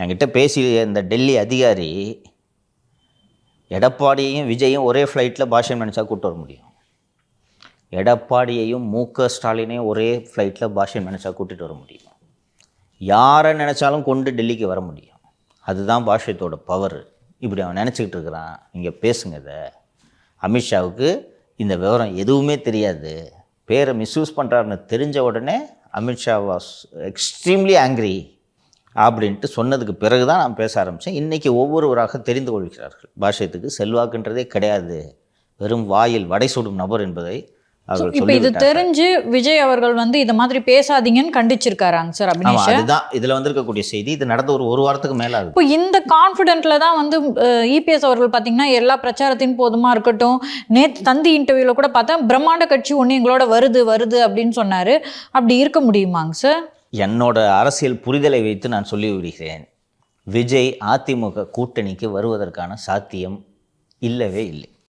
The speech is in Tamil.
என்கிட்ட பேசி இந்த டெல்லி அதிகாரி எடப்பாடியையும் விஜயும் ஒரே ஃப்ளைட்டில் பாஷன் நினச்சா கூட்டு வர முடியும். எடப்பாடியையும் மு க ஸ்டாலினையும் ஒரே ஃப்ளைட்டில் பாஷன் நினச்சா கூட்டிகிட்டு வர முடியும். யாரை நினச்சாலும் கொண்டு டெல்லிக்கு வர முடியும். அதுதான் பாஷ்யத்தோட பவர் இப்படி அவன் நினச்சிக்கிட்டு இருக்கிறான். நீங்கள் பேசுங்க இதை. அமித்ஷாவுக்கு இந்த விவரம் எதுவுமே தெரியாது. பேரை மிஸ்யூஸ் பண்ணுறாருன்னு தெரிஞ்ச உடனே அமித்ஷா வாஸ் எக்ஸ்ட்ரீம்லி ஆங்க்ரி அப்படின்ட்டு சொன்னதுக்கு பிறகு தான் நான் பேச ஆரம்பித்தேன் இன்றைக்கி ஒவ்வொருவராக தெரிந்து கொள்கிறார்கள். பாஷ்யத்துக்கு செல்வாக்குன்றதே கிடையாது. வெறும் வாயில் வடை சுடும் நபர் என்பதை இப்போ இது. தெரிஞ்சு விஜய் அவர்கள் வந்து இதை மாதிரி பேசாதீங்கன்னு கண்டிச்சிருக்காராங்க சார் அபினேஷ். அதுதான். இதுல வந்திருக்கக்கூடிய செய்தி. இது நடந்த ஒரு ஒரு வாரத்துக்கு மேல இப்போ இந்த கான்ஃபிடென்ட்ல தான் வந்து இபிஎஸ் அவர்கள் பார்த்தீங்கன்னா எல்லா பிரச்சாரத்தின் போதுமா இருக்கட்டும் நேத்து தந்தி இன்டர்வியூல கூட பார்த்தா பிரம்மாண்ட கட்சி ஒன்று எங்களோட வருது வருது அப்படின்னு சொன்னாரு. அப்படி இருக்க முடியுமாங்க சார்? என்னோட அரசியல் புரிதலை வைத்து நான் சொல்லிவிடுகிறேன். விஜய் அதிமுக கூட்டணிக்கு வருவதற்கான சாத்தியம் இல்லவே இல்லை.